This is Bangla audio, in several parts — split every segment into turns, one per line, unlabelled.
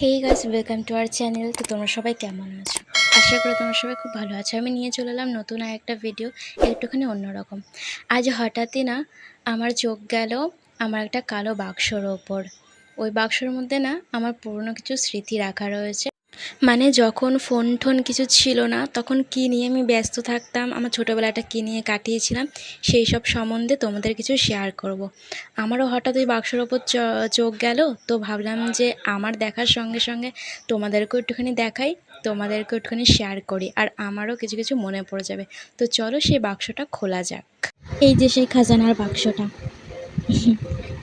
Hey guys welcome to our channel তো তোমরা সবাই কেমন আছো? আশা করি তোমরা সবাই খুব ভালো আছো। আমি নিয়ে চলে এলাম নতুন আর একটা ভিডিও একটুখানি অন্যরকম। আজ হঠাৎই না আমার চোখ গেল আমার একটা কালো বাক্সর ওপর। ওই বাক্সর মধ্যে না আমার পুরনো কিছু স্মৃতি রাখা রয়েছে। মানে যখন ফোন টোন কিছু ছিল না, তখন কি নিয়ে আমি ব্যস্ত থাকতাম, আমার ছোটোবেলাটা কী নিয়ে কাটিয়েছিলাম, সেই সব সম্বন্ধে তোমাদের কিছু শেয়ার করব। আমারও হঠাৎ ওই বাক্সর ওপর চোখ গেল, তো ভাবলাম যে আমার দেখার সঙ্গে সঙ্গে তোমাদেরকেও একটুখানি দেখাই, তোমাদেরকেও একটুখানি শেয়ার করি, আর আমারও কিছু কিছু মনে পড়ে যাবে। তো চলো সেই বাক্সটা খোলা যাক। এই যে সেই খাজানার বাক্সটা,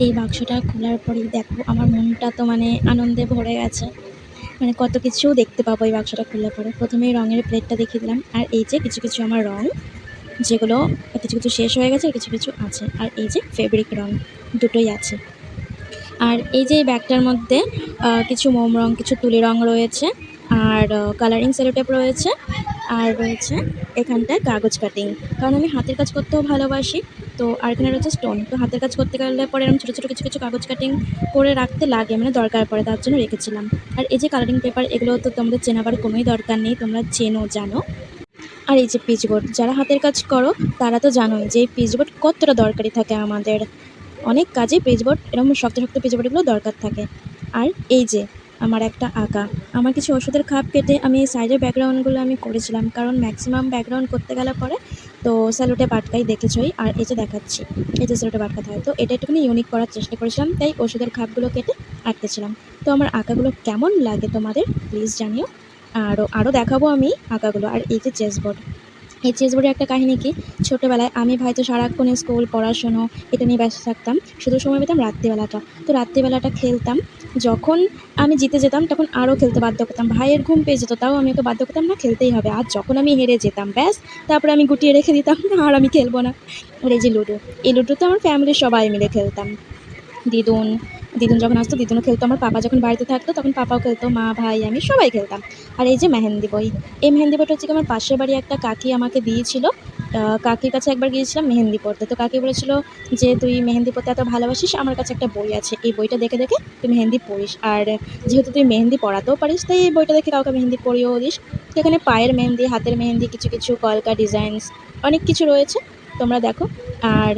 এই বাক্সটা খোলার পরেই দেখো, আমার মনটা তো মানে আনন্দে ভরে গেছে। মানে কত কিছু দেখতে পাবো এই বাক্সটা খুললে পরে। প্রথমে এই রঙের প্লেটটা দেখিয়ে দিলাম। আর এই যে কিছু কিছু আমার রঙ যেগুলো কিছু কিছু শেষ হয়ে গেছে আর কিছু কিছু আছে। আর এই যে ফেব্রিক রঙ দুটোই আছে। আর এই যে ব্যাগটার মধ্যে কিছু মোম রঙ কিছু তুলি রঙ রয়েছে। আর কালারিং সেলোটেপ রয়েছে। আর রয়েছে এখানটায় কাগজ কাটিং কারণ আমি হাতের কাজ করতেও ভালোবাসি। তো আর এখানে রয়েছে স্টোন তো হাতের কাজ করতে গেলে পরে এরকম ছোটো ছোটো কিছু কিছু কাগজ কাটিং করে রাখতে লাগে মানে দরকার পড়ে তার জন্য রেখেছিলাম। আর এই যে কালারিং পেপার এগুলো তো তোমাদের চেনাবার কোনোই দরকার নেই, তোমরা চেনো, জানো। আর এই যে পিচবোর্ড, যারা হাতের কাজ করো, তারা তো জানোই যে এই পিচবোর্ড কতটা দরকারি থাকে আমাদের। অনেক কাজে পেজবোর্ড এরকম শক্ত শক্ত পেজবোর্ডগুলো দরকার থাকে। আর এই যে, আমার একটা আঁকা। আমার কিছু ওষুধের খাপ কেটে আমি সাইডের ব্যাকগ্রাউন্ডগুলো আমি করেছিলাম, কারণ ম্যাক্সিমাম ব্যাকগ্রাউন্ড করতে গেলে পরে তো স্যালোটে বাটকাই দেখেছই, আর এই যে দেখাচ্ছি, এই যে স্যালোটে বাটকা থাকে তো এটা একটুখানি ইউনিক করার চেষ্টা করেছিলাম, তাই ওষুধের খাপগুলো কেটে আঁকতেছিলাম তো আমার আঁকাগুলো কেমন লাগে তোমাদের প্লিজ জানিও। আরও আরও দেখাবো আমি আঁকাগুলো, আর এই যে চেসবোর্ড এই চেসবোর্ডের একটা কাহিনী কি? ছোটোবেলায় আমি ভাই তো সারাক্ষণ স্কুল, পড়াশুনো, এটা নিয়ে ব্যস্ত থাকতাম। শুধু সময় পেতাম রাত্রিবেলাটা। তো রাত্রিবেলাটা খেলতাম। যখন আমি জিতে যেতাম, তখন আরও খেলতে বাধ্য করতাম ভাইয়ের ঘুম পেয়ে যেত, তাও আমি ওকে বাধ্য করতাম না, খেলতেই হবে। আর যখন আমি হেরে যেতাম, ব্যাস, তারপরে আমি গুটিয়ে রেখে দিতাম, আর আমি খেলব না। আর এই যে লুডো। এই লুডো তো আমার ফ্যামিলির সবাই মিলে খেলতাম। দিদুন দিদুন যখন আসতো, দিদুনও খেলতো। আমার পাপা যখন বাড়িতে থাকতো, তখন পাপাও খেলতো, মা, ভাই, আমি সবাই খেলতাম। আর এই যে মেহেন্দি বই, এই মেহেন্দি বইটা হচ্ছে আমার পাশের বাড়ি একটা কাকি আমাকে দিয়েছিল। কাকির কাছে একবার গিয়েছিলাম মেহেন্দি পড়তে। তো কাকি বলেছিল যে, তুই মেহেন্দি পড়তে এত ভালোবাসিস, আমার কাছে একটা বই আছে। এই বইটা দেখে দেখে তুই মেহেন্দি পড়িস। আর যেহেতু তুই মেহেন্দি পড়াতেও পারিস, তাই এই বইটা দেখে কাউকে মেহেন্দি পড়িয়েও দিস। এখানে পায়ের মেহেন্দি, হাতের মেহেন্দি, কিছু কিছু, কলকা ডিজাইনস, অনেক কিছু রয়েছে। তোমরা দেখো। আর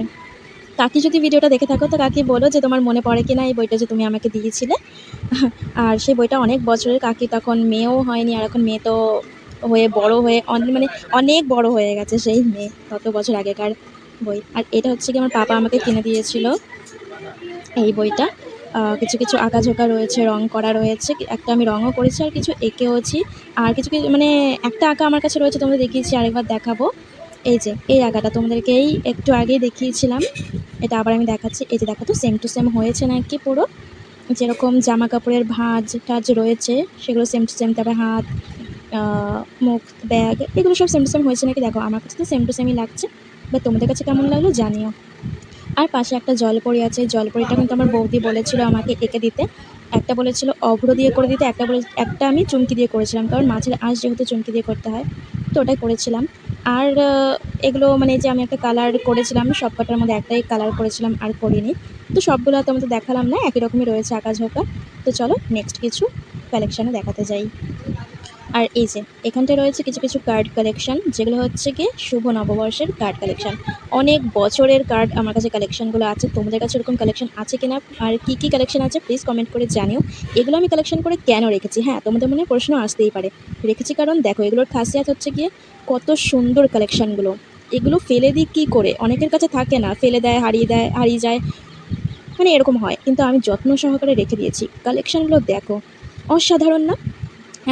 কাকি যদি ভিডিওটা দেখে থাকো, তো কাকি বলো যে তোমার মনে পড়ে কি না এই বইটা যে তুমি আমাকে দিয়েছিলে। আর সেই বইটা অনেক বছরের, কাকি তখন মেয়েও হয়নি, আর এখন মেয়ে তো হয়ে বড় হয়ে মানে অনেক বড় হয়ে গেছে সেই মেয়ে তত বছর আগেকার বই। আর এটা হচ্ছে কি আমার পাপা আমাকে কিনে দিয়েছিল এই বইটা। কিছু কিছু আঁকাঝোঁকা রয়েছে, রং করা রয়েছে, একটা আমি রঙও করেছি আর কিছু এঁকেওছি। আর কিছু কিছু মানে একটা আঁকা আমার কাছে রয়েছে, তোমাদের দেখিয়েছি, আরেকবার দেখাবো। এই যে, এই আঁকাটা তোমাদেরকেই একটু আগেই দেখিয়েছিলাম। এটা আবার আমি দেখাচ্ছি। এই যে দেখো তো সেম টু সেম হয়েছে নাকি পুরো? যেরকম জামা কাপড়ের ভাঁজ টাজ রয়েছে, সেগুলো সেম টু সেম তারপরে হাত মুখ, ব্যাগ, এগুলো সব সেম টু সেম হয়েছে নাকি? দেখো, আমার কাছে তো সেম টু সেমই লাগছে বা তোমাদের কাছে কেমন লাগল জানিও। আর পাশে একটা জলপরি আছে, জলপরিটা কিন্তু আমার বৌদি বলেছিল আমাকে এঁকে দিতে। একটা বলেছিল অভ্র দিয়ে করে দিতে, একটা বলে একটা আমি চুমকি দিয়ে করেছিলাম, কারণ মাছের আঁশ যেহেতু চুমকি দিয়ে করতে হয়, তো ওটাই করেছিলাম। আর এগুলো মানে যে আমি একটা কালার করেছিলাম সব কটার মধ্যে একটাই কালার করেছিলাম, আর করিনি। তো সবগুলো তো তোমাদের দেখালাম না, একই রকমই রয়েছে আঁকা ঝোঁকা। তো চলো নেক্সট কিছু কালেকশানে দেখাতে যাই। আর এই যে, এখানটায় রয়েছে কিছু কিছু কার্ড কালেকশন যেগুলো হচ্ছে কি শুভ নববর্ষের কার্ড কালেকশন অনেক বছরের কার্ড আমার কাছে কালেকশনগুলো আছে। তোমাদের কাছে এরকম কালেকশন আছে কিনা? আর কি কি কালেকশন আছে? প্লিজ কমেন্ট করে জানিও। এগুলো আমি কালেকশন করে কেন রেখেছি? হ্যাঁ তোমাদের মনে প্রশ্ন আসতেই পারে। রেখেছি কারণ দেখো, এগুলোর খাসিয়াত হচ্ছে গিয়ে কত সুন্দর কালেকশনগুলো এগুলো ফেলে দিই কী করে? অনেকের কাছে থাকে না, ফেলে দেয়, হারিয়ে দেয়, হারিয়ে যায়। মানে এরকম হয়। কিন্তু আমি যত্ন সহকারে রেখে দিয়েছি। কালেকশনগুলো দেখো, অসাধারণ না?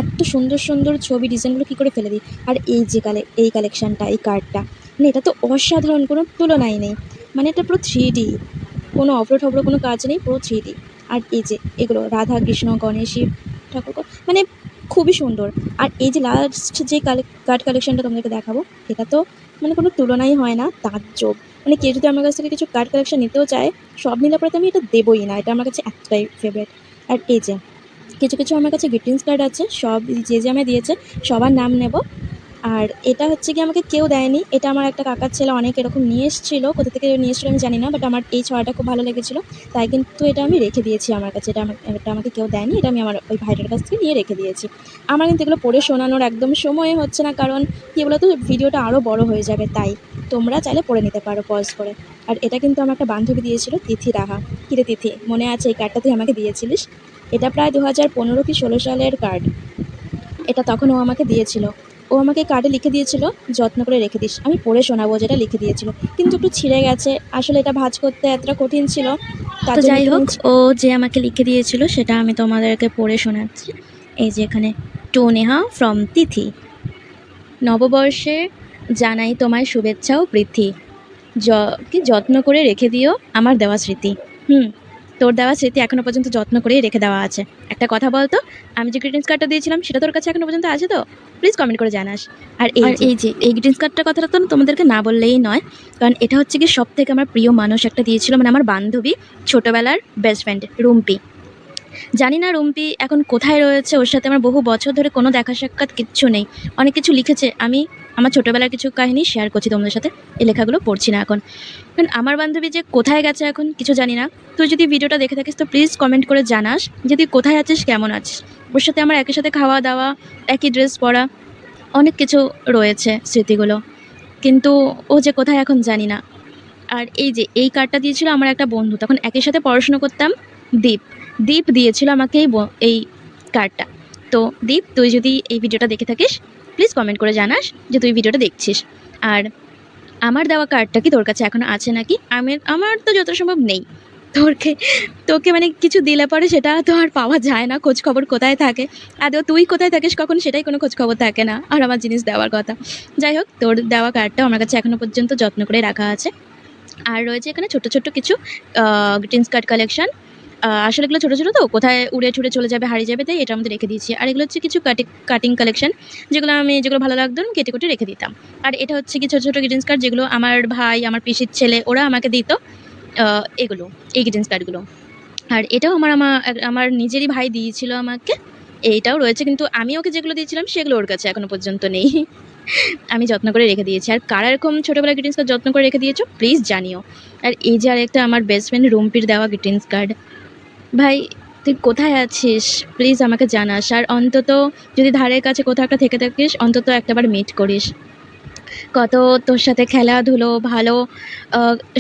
এত সুন্দর সুন্দর ছবি, ডিজাইনগুলো কী করে ফেলে দিই? আর এই যে কালে, এই কালেকশানটা এই কার্ডটা মানে এটা তো অসাধারণ, কোনো তুলনাই নেই। মানে এটা পুরো থ্রি ডি কোনো অভ্র ঠব্র কোনো কাজ নেই, পুরো থ্রি ডি আর এই যে, এগুলো রাধা কৃষ্ণ গণেশ শিব ঠাকুর মানে খুবই সুন্দর। আর এই যে লাস্ট যে কার্ড কালেকশনটা তোমাদেরকে দেখাবো, এটা তো মানে কোনো তুলনাই হয় না, তাজ্জব। মানে কেউ যদি আমার কাছ থেকে কিছু কার্ড কালেকশন নিতেও চায়, সব নিলে পরে তো আমি এটা দেবোই না, এটা আমার কাছে এতটাই ফেভারিট আর এই যে কিছু কিছু আমার কাছে গ্রিটিংস কার্ড আছে, সব যে যে আমায় দিয়েছে, সবার নাম নেব।
আর এটা হচ্ছে কি আমাকে কেউ দেয়নি, এটা আমার একটা কাকার ছেলে অনেক এরকম নিয়ে এসেছিল, কোথা থেকে নিয়ে এসেছিল আমি জানি না বাট আমার এই ছড়াটা খুব ভালো লেগেছিলো। তাই কিন্তু এটা আমি রেখে দিয়েছি আমার কাছে, এটা আমাকে এটা আমাকে কেউ দেয়নি, এটা আমি আমার ওই ভাইটার কাছ থেকে নিয়ে রেখে দিয়েছি। আমার কিন্তু এগুলো পড়ে শোনানোর একদম সময় হচ্ছে না, কারণ কী বলতো, ভিডিওটা আরও বড় হয়ে যাবে, তাই তোমরা চাইলে পড়ে নিতে পারো পজ করে। আর এটা কিন্তু আমার একটা বান্ধবী দিয়েছিল, তিথি রাহা। কিরে তিথি, মনে আছে এই কার্ডটা তুই আমাকে দিয়েছিলিস? এটা প্রায় দু হাজার পনেরো কি ষোলো সালের কার্ড এটা তখন ও আমাকে দিয়েছিল। ও আমাকে কার্ডে লিখে দিয়েছিল যত্ন করে রেখে দিস। আমি পড়ে শোনাবো যেটা লিখে দিয়েছিল। কিন্তু একটু ছিঁড়ে গেছে। আসলে এটা ভাজ করতে এতটা কঠিন ছিল
তো যাই হোক ও যে আমাকে লিখে দিয়েছিল সেটা আমি তোমাদেরকে পড়ে শোনাচ্ছি। এই যে এখানে টু নেহা ফ্রম তিথি। নববর্ষে জানাই তোমায় শুভেচ্ছা ও বৃদ্ধি য কি যত্ন করে রেখে দিও আমার দেওয়া স্মৃতি। হুম তোর দেওয়া স্মৃতি এখনও পর্যন্ত যত্ন করেই রেখে দেওয়া আছে। একটা কথা বলতো আমি যে গ্রিটিংস কার্ডটা দিয়েছিলাম সেটা তোর কাছে এখনও পর্যন্ত আছে তো? প্লিজ কমেন্ট করে জানাস। আর এই এই যে এই গ্রিটিংস কার্ডটার কথাটা তো তোমাদেরকে না বললেই নয় কারণ এটা হচ্ছে কি সব থেকে আমার প্রিয় মানুষ একটা দিয়েছিল মানে আমার বান্ধবী ছোটোবেলার বেস্ট ফ্রেন্ড রুম্পি। জানি না রুম্পি এখন কোথায় রয়েছে ওর সাথে আমার বহু বছর ধরে কোনো দেখা সাক্ষাৎ কিচ্ছু নেই। অনেক কিছু লিখেছে আমি আমার ছোটোবেলার কিছু কাহিনী শেয়ার করছি তোমাদের সাথে। এই লেখাগুলো পড়ছি না এখন। কারণ আমার বান্ধবী যে কোথায় গেছে এখন কিছু জানি না। তুই যদি ভিডিওটা দেখে থাকিস তো প্লিজ কমেন্ট করে জানাস যদি কোথায় আছিস, কেমন আছিস? ওর সাথে আমার একই সাথে খাওয়া দাওয়া, একই ড্রেস পরা, অনেক কিছু রয়েছে স্মৃতিগুলো। কিন্তু ও যে কোথায় এখন জানি না। আর এই যে, এই কার্ডটা দিয়েছিল আমার একটা বন্ধু। তখন একই সাথে পড়াশুনো করতাম দীপ। দীপ দিয়েছিল আমাকে এই এই কার্ডটা তো দীপ, তুই যদি এই ভিডিওটা দেখে থাকিস প্লিজ কমেন্ট করে জানাস যে তুই ভিডিওটা দেখছিস। আর আমার দেওয়া কার্ডটা কি তোর কাছে এখনও আছে নাকি? আমি, আমার তো যত সম্ভব নেই। তোরকে, তোকে মানে কিছু দিলে পরে সেটা তো আর পাওয়া যায় না। খোঁজ খবর কোথায় থাকে? আদৌ তুই কোথায় থাকিস কখন? সেটাই কোনো খোঁজ খবর থাকে না। আর আমার জিনিস দেওয়ার কথা। যাই হোক, তোর দেওয়া কার্ডটাও আমার কাছে এখনও পর্যন্ত যত্ন করে রাখা আছে। আর রয়েছে এখানে ছোট ছোট কিছু গ্রিটিংস কার্ড কালেকশন আসলে এগুলো ছোটো ছোটো তো, কোথায় উড়ে ছুড়ে চলে যাবে, হারিয়ে যাবে তাই এটার মধ্যে রেখে দিয়েছি। আর এগুলো হচ্ছে কিছু কাটিং কাটিং কালেকশন যেগুলো আমি যেগুলো ভালো লাগতো কেটে কুটে রেখে দিতাম। আর এটা হচ্ছে কি ছোটো ছোটো গ্রিটিংস কার্ড যেগুলো আমার ভাই, আমার পিসির ছেলে, ওরা আমাকে দিত এগুলো, এই গ্রিটিংস কার্ডগুলো আর এটাও আমার আমার নিজেরই ভাই দিয়েছিল আমাকে, এইটাও রয়েছে, কিন্তু আমি ওকে যেগুলো দিয়েছিলাম সেগুলো ওর কাছে এখনও পর্যন্ত নেই। আমি যত্ন করে রেখে দিয়েছি। আর কারা এরকম ছোটোবেলা গ্রিটিংস কার্ড যত্ন করে রেখে দিয়েছ প্লিজ জানিও। আর এই যে আর একটা আমার বেস্ট ফ্রেন্ড রুম্পির দেওয়া গ্রিটিংস কার্ড ভাই, তুই কোথায় আছিস? প্লিজ আমাকে জানাস। আর অন্তত যদি ধারের কাছে কোথাও একটা থেকে থাকিস, অন্তত একটাবার মিট করিস। কত তোর সাথে খেলাধুলো, ভালো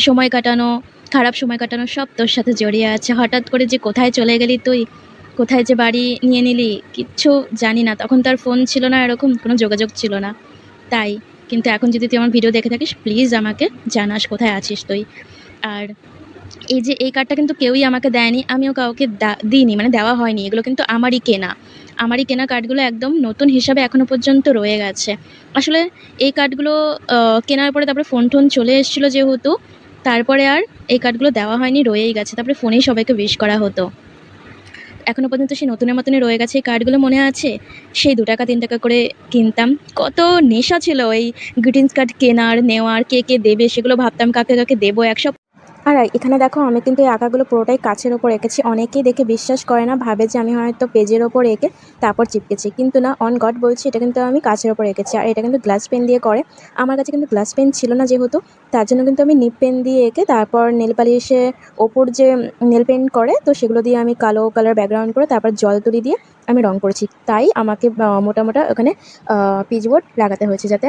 সময় কাটানো, খারাপ সময় কাটানো, সব তোর সাথে জড়িয়ে আছে। হঠাৎ করে যে কোথায় চলে গেলি তুই? কোথায় যে বাড়ি নিয়ে নিলি? কিচ্ছু জানি না। তখন তার ফোন ছিল না, এরকম কোনো যোগাযোগ ছিল না। তাই, কিন্তু এখন যদি তুই আমার ভিডিও দেখে থাকিস প্লিজ আমাকে জানাস কোথায় আছিস তুই। আর এই যে এই কার্ডটা কিন্তু কেউই আমাকে দেয়নি, আমিও কাউকে দিইনি মানে দেওয়া হয়নি। এগুলো কিন্তু আমারই কেনা। আমারই কেনা কার্ডগুলো একদম নতুন হিসাবে এখনও পর্যন্ত রয়ে গেছে। আসলে এই কার্ডগুলো কেনার পরে তারপরে ফোন টোন চলে এসেছিল যেহেতু, তারপরে আর এই কার্ডগুলো দেওয়া হয়নি, রয়েই গেছে। তারপরে ফোনেই সবাইকে উইশ করা হতো। এখনও পর্যন্ত সেই নতুনের মতনই রয়ে গেছে। এই কার্ডগুলো মনে আছে? সেই দু টাকা, তিন টাকা করে কিনতাম। কত নেশা ছিল এই গ্রিটিংস কার্ড কেনার, নেওয়ার, কে কে দেবে সেগুলো ভাবতাম কাকে কাকে দেবো একসব
আর এখানে দেখো আমি কিন্তু এই আঁকাগুলো পুরোটাই কাছের ওপর এঁকেছি। অনেকেই দেখে বিশ্বাস করে না ভাবে যে আমি হয়তো পেজের ওপর এঁকে তারপর চিপকেছি। কিন্তু না অন গড বলছি এটা কিন্তু আমি কাছের ওপর এঁকেছি। আর এটা কিন্তু গ্লাস পেন দিয়ে করে। আমার কাছে কিন্তু গ্লাস পেন ছিল না যেহেতু তার জন্য কিন্তু আমি নিপ পেন দিয়ে এঁকে তারপর নেল পালিশে ওপর যে নেল পেন্ট করে তো সেগুলো দিয়ে আমি কালো কালার ব্যাকগ্রাউন্ড করে তারপর জল তুলি দিয়ে আমি রং করেছি। তাই আমাকে আহ, মোটা মোটা ওখানে পিচবোর্ড লাগাতে হয়েছে যাতে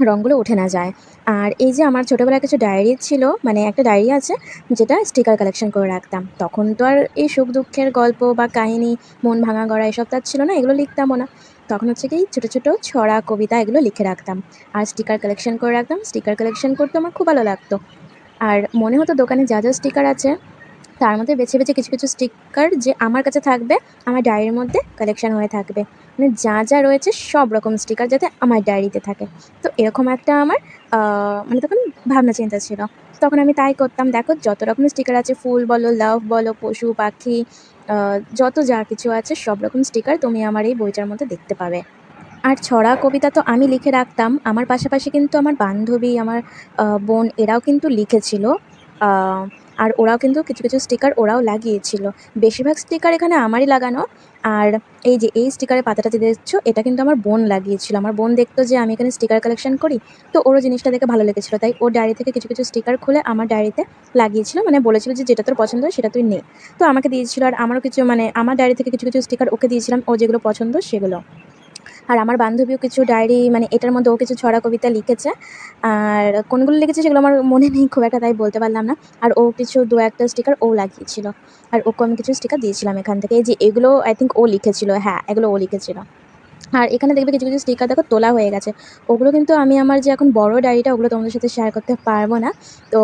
রঙগুলো উঠে না যায়। আর এই যে আমার ছোটোবেলায় কিছু ডায়েরি ছিল মানে একটা ডায়েরি আছে, যেটা স্টিকার কালেকশন করে রাখতাম। তখন তো আর এই সুখ দুঃখের গল্প বা কাহিনী, মন ভাঙা গড়া এসব তার ছিল না, এগুলো লিখতামও না। তখন হচ্ছে কি ছোটো ছোটো ছড়া কবিতা এগুলো লিখে রাখতাম। আর স্টিকার কালেকশন করে রাখতাম। স্টিকার কালেকশন করতে আমার খুব ভালো লাগতো। আর মনে হতো দোকানে যা যা স্টিকার আছে তার মধ্যে বেছে বেছে কিছু কিছু স্টিকার যে আমার কাছে থাকবে, আমার ডায়েরির মধ্যে কালেকশন হয়ে থাকবে। মানে যা যা রয়েছে সব রকম স্টিকার যাতে আমার ডায়েরিতে থাকে। তো এরকম একটা আমার মানে তখন ভাবনা চিন্তা ছিল। তখন আমি তাই করতাম, দেখো যত রকম স্টিকার আছে, ফুল বলো লাভ বলো, পশু, পাখি যত যা কিছু আছে সব রকম স্টিকার তুমি আমার এই বইটার মধ্যে দেখতে পাবে। আর ছড়া কবিতা তো আমি লিখে রাখতাম। আমার পাশাপাশি কিন্তু আমার বান্ধবী, আমার বোন এরাও কিন্তু লিখেছিল। আর ওরাও কিন্তু কিছু কিছু স্টিকার ওরাও লাগিয়েছিল। বেশিরভাগ স্টিকার এখানে আমারই লাগানো।
আর এই যে এই স্টিকারের পাতাটা যে দেখছ, এটা কিন্তু আমার বোন লাগিয়েছিল। আমার বোন দেখতো যে আমি এখানে স্টিকার কালেকশন করি, তো ওরও জিনিসটা দেখে ভালো লেগেছিলো। তাই ওর ডায়েরি থেকে কিছু কিছু স্টিকার খুলে আমার ডায়েরিতে লাগিয়েছিল। মানে বলেছিল যে যেটা তোর পছন্দ সেটা তুই নে। তো আমাকে দিয়েছিল আর আমারও কিছু মানে আমার ডায়েরি থেকে কিছু কিছু স্টিকার ওকে দিয়েছিলাম। ও যেগুলো পছন্দ সেগুলো। আর আমার বান্ধবীও কিছু ডায়েরি মানে এটার মধ্যে ও কিছু ছড়া কবিতা লিখেছে। আর কোনগুলো লিখেছে সেগুলো আমার মনে নেই, খুব একটা তাই বলতে পারলাম না। আর ও কিছু দু একটা স্টিকার ও লাগিয়েছিল। আর ওকে আমি কিছু স্টিকার দিয়েছিলাম এখান থেকে। যে এগুলো আই থিঙ্ক ও লিখেছিল হ্যাঁ এগুলো ও লিখেছিল। আর এখানে দেখবে কিছু কিছু স্টিকার দেখো তোলা হয়ে গেছে। ওগুলো কিন্তু আমি আমার যে এখন বড় ডায়েরিটা, ওগুলো তোমাদের সাথে শেয়ার করতে পারব না। তো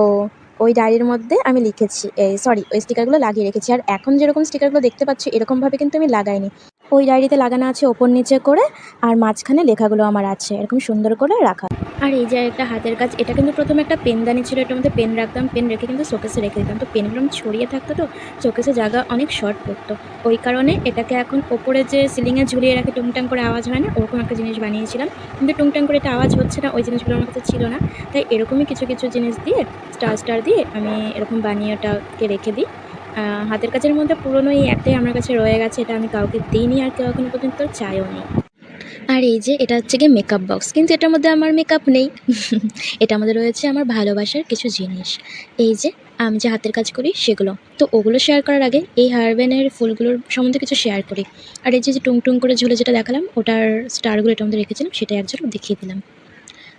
ওই ডায়েরির মধ্যে আমি লিখেছি সরি ওই স্টিকারগুলো লাগিয়ে রেখেছি। আর এখন যেরকম স্টিকারগুলো দেখতে পাচ্ছি, এরকমভাবে কিন্তু আমি লাগাইনি। ওই ডায়েরিতে লাগানো আছে ওপর নিচে করে আর মাঝখানে লেখাগুলো আমার আছে। এরকম সুন্দর করে রাখা। আর এই যে একটা হাতের কাজ, এটা কিন্তু প্রথমে একটা পেনদানি ছিল, এটার মধ্যে পেন রাখতাম পেন রেখে কিন্তু শোকেসে রেখে দিতাম। তো পেনগুলো ছড়িয়ে থাকতো তো, শোকেসে জায়গা অনেক শর্ট পড়তো। ওই কারণে এটাকে এখন ওপরে যে সিলিংয়ে ঝুলিয়ে রাখে টুংটাং করে আওয়াজ হয় না, ওরকম একটা জিনিস বানিয়েছিলাম। কিন্তু টুংটাং করে এটা আওয়াজ হচ্ছে না, ওই জিনিসগুলো আমার কাছে ছিল না। তাই এরকমই কিছু কিছু জিনিস দিয়ে স্টার স্টার দিয়ে আমি এরকম বানিয়ে ওটাকে রেখে দিই। হাতের কাছের মধ্যে পুরনো এই একটাই আমার কাছে রয়ে গেছে, এটা আমি কাউকে দিইনি আর কেউ এখনও পর্যন্ত চাইও নি। আর এই যে, এটা হচ্ছে গিয়ে মেকআপ বক্স কিন্তু এটার মধ্যে আমার মেকআপ নেই। এটার মধ্যে রয়েছে আমার ভালোবাসার কিছু জিনিস। এই যে, আমি যে হাতের কাজ করি সেগুলো। তো ওগুলো শেয়ার করার আগে এই হারবেনের ফুলগুলোর সম্বন্ধে কিছু শেয়ার করি। আর এই যে যে টুং টুং করে ঝুলে যেটা দেখালাম, ওটার স্টারগুলো এটার মধ্যে রেখেছিলাম, সেটা একজন দেখিয়ে দিলাম।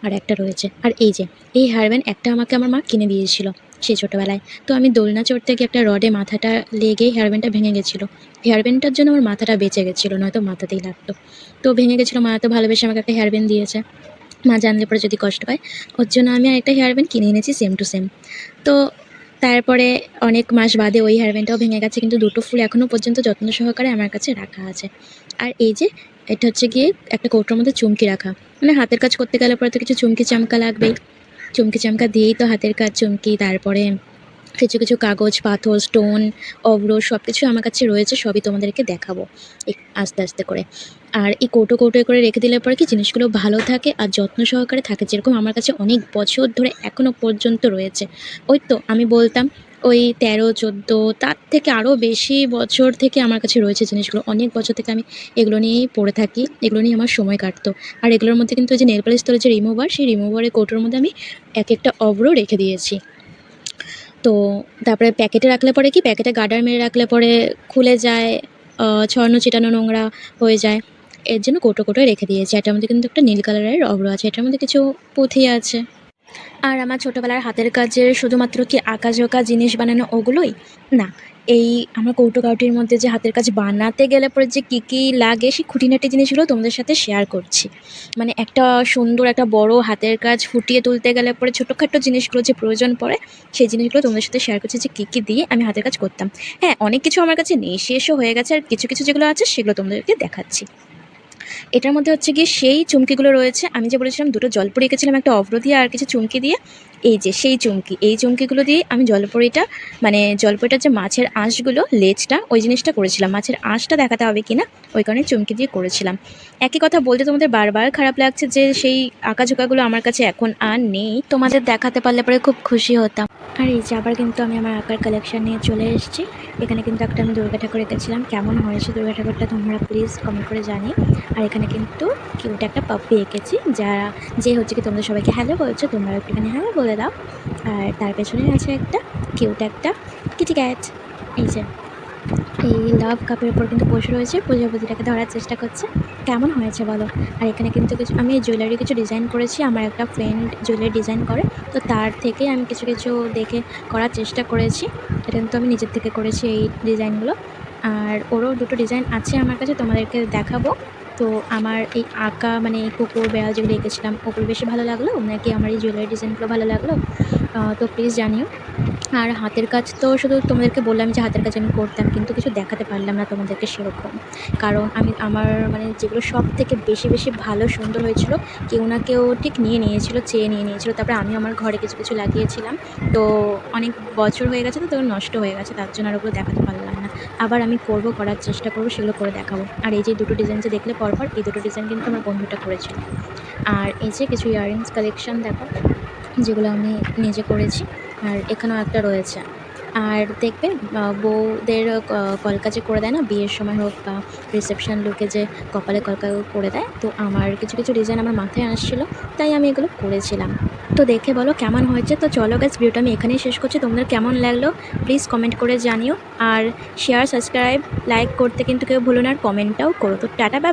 আর একটা রয়েছে। আর এই যে, এই হেয়ারব্যান্ড একটা আমাকে আমার মা কিনে দিয়েছিল। সেই ছোটোবেলায়। তো আমি দোলনা চড়তে গিয়ে একটা রডে মাথাটা লেগে হেয়ারব্যান্ডটা ভেঙে গেছিল। হেয়ারব্যান্ডটার জন্য আমার মাথাটা বেঁচে গেছিল, নয়তো মাথাতেই লাগতো। তো ভেঙে গেছিল, মা তো ভালোবেসে আমাকে একটা হেয়ারব্যান্ড দিয়েছে। মা জানলে পরে যদি কষ্ট পায়। ওর জন্য আমি আরেকটা হেয়ারব্যান্ড কিনে এনেছি সেম টু সেম তো তারপরে অনেক মাস বাদে ওই হেয়ারব্যান্ডটাও ভেঙে গেছে, কিন্তু দুটো ফুল এখনও পর্যন্ত যত্ন সহকারে আমার কাছে রাখা আছে। আর এই যে, এটা হচ্ছে গিয়ে একটা কৌটোর মধ্যে চুমকি রাখা। মানে হাতের কাজ করতে গেলে পরে তো কিছু চুমকি চামকা লাগবেই। চুমকি চামকা দিয়েই তো হাতের কাজ চমকি, তারপরে কিছু কিছু কাগজ, পাথর স্টোন অব্র সব কিছু আমার কাছে রয়েছে, সবই তোমাদেরকে দেখাবো আস্তে আস্তে করে। আর এই কৌটো কৌটো করে রেখে দিলে পরে কি জিনিসগুলো ভালো থাকে আর যত্ন সহকারে থাকে, যেরকম আমার কাছে অনেক বছর ধরে এখনও পর্যন্ত রয়েছে। ওই তো আমি বলতাম ওই তেরো, চোদ্দ, তার থেকে আরও বেশি বছর থেকে আমার কাছে রয়েছে জিনিসগুলো। অনেক বছর থেকে আমি এগুলো নিয়েই পড়ে থাকি, এগুলো নিয়ে আমার সময় কাটতো। আর এগুলোর মধ্যে কিন্তু যে নেল পালিশ যে রিমুভার সেই রিমুভারের কৌটোর মধ্যে আমি এক একটা অব্র রেখে দিয়েছি। তো তারপরে প্যাকেটে রাখলে পরে কি প্যাকেটে গার্ডার মেরে রাখলে পরে খুলে যায় ছড়ানো, ছিটানো নোংরা হয়ে যায়। এর জন্য কোটো কোটোয় রেখে দিয়েছি। এটার মধ্যে কিন্তু একটা নীল কালারের অব্র আছে, এটার মধ্যে কিছু পুঁথি আছে। আর আমার ছোটোবেলার হাতের কাজের শুধুমাত্র কি আঁকা ঝোঁকা জিনিস বানানো ওগুলোই? না, এই আমার কৌটো কাউটির মধ্যে যে হাতের কাজ বানাতে গেলে পরে যে কী কী লাগে, সেই খুঁটিনাটি জিনিসগুলো তোমাদের সাথে শেয়ার করছি। মানে একটা সুন্দর, একটা বড় হাতের কাজ ফুটিয়ে তুলতে গেলে পরে ছোটোখাটো জিনিসগুলো যে প্রয়োজন পড়ে, সেই জিনিসগুলো তোমাদের সাথে শেয়ার করছি যে কী কী দিয়ে আমি হাতের কাজ করতাম। হ্যাঁ অনেক কিছু আমার কাছে নেই শেষও হয়ে গেছে আর কিছু কিছু যেগুলো আছে সেগুলো তোমাদেরকে দেখাচ্ছি। এটার মধ্যে হচ্ছে গিয়ে সেই চুমকিগুলো রয়েছে। আমি যে বলেছিলাম দুটো জলপরি এঁকেছিলাম, একটা অভ্র দিয়ে আর কিছু চুমকি দিয়ে। এই যে, সেই চুমকি, এই চুমকিগুলো দিয়ে আমি জলপরিটা মানে জলপরিটার যে মাছের আঁশগুলো, লেজটা, ওই জিনিসটা করেছিলাম। মাছের আঁশটা দেখাতে হবে কিনা, ওই কারণে চুমকি দিয়ে করেছিলাম। একই কথা বলতে তোমাদের বারবার খারাপ লাগছে যে, সেই আঁকাঝোঁকাগুলো আমার কাছে এখন আর নেই। তোমাদের দেখাতে পারলে পরে খুব খুশি হতাম। আর এই যে, আবার কিন্তু আমি আমার আঁকার কালেকশান নিয়ে চলে এসেছি। এখানে কিন্তু একটা আমি দুর্গা ঠাকুর এঁকেছিলাম। কেমন হয়েছে দুর্গা ঠাকুরটা তোমরা প্লিজ কমেন্ট করে জানি আর এখানে কিন্তু কিউট একটা পাপ্পি এঁকেছি, যারা, যে হচ্ছে কি তোমরা সবাইকে হ্যালো বলছো তোমরা একটুখানি হ্যালো বলে দাও। আর তার পেছনে আছে একটা কিউট একটা কিটি ক্যাট এই যে, এই লাভ কাপের উপর কিন্তু বসে রয়েছে। প্রজাপতিটাকে ধরার চেষ্টা করছে। কেমন হয়েছে বলো? আর এখানে কিন্তু কিছু, আমি জুয়েলারি কিছু ডিজাইন করেছি। আমার একটা ফ্রেন্ড জুয়েলারি ডিজাইন করে। তো তার থেকে আমি কিছু কিছু দেখে করার চেষ্টা করেছি। এটা কিন্তু আমি নিজের থেকে করেছি এই ডিজাইনগুলো আর ওরও দুটো ডিজাইন আছে আমার কাছে। তোমাদেরকে দেখাবো। তো আমার এই আঁকা মানে কুকুর বেড়াল যেগুলো এঁকেছিলাম, ওগুলো বেশি ভালো লাগল, নাকি আমার এই জুয়েলারি ডিজাইনগুলো ভালো লাগল? তো প্লিজ জানিও। আর হাতের কাজ তো শুধু তোমাদেরকে বললাম যে হাতের কাজ আমি করতাম, কিন্তু কিছু দেখাতে পারলাম না তোমাদেরকে সেরকম। কারণ আমি, আমার মানে যেগুলো সব থেকে বেশি বেশি ভালো, সুন্দর হয়েছিল, কেউ না কেউ ঠিক নিয়ে নিয়েছিল, চেয়ে নিয়ে নিয়েছিল। তারপরে আমি আমার ঘরে কিছু কিছু লাগিয়েছিলাম। তো অনেক বছর হয়ে গেছে তো তখন নষ্ট হয়ে গেছে, তার জন্য আর ওগুলো দেখাতে পারলাম আবার আমি করব, করার চেষ্টা করব, সেগুলো করে দেখাবো। আর এই যে দুটো ডিজাইন যে দেখলে পরপর, এই দুটো ডিজাইন কিন্তু আমার বন্ধুটা করেছিল। আর এই যে কিছু ইয়াররিংস কালেকশন দেখো, যেগুলো আমি নিজে করেছি, আর এখানেও একটা রয়েছে। আর দেখবে বউদের ক- কলকাজে করে দেয় না, বিয়ের সময় হোক বা রিসেপশান লুকে যে কপালে কলকা করে দেয়, তো আমার কিছু কিছু ডিজাইন আমার মাথায় আসছিল, তাই আমি এগুলো করেছিলাম। তো দেখে বলো কেমন হয়েছে। তো চলো গ্যাস ভিডিওটা আমি এখানেই শেষ করছি। তোমাদের কেমন লাগল? প্লিজ কমেন্ট করে জানিও। আর শেয়ার সাবস্ক্রাইব লাইক করতে কিন্তু কেউ ভুলো না। আর কমেন্টটাও করো। তো টাটা বাই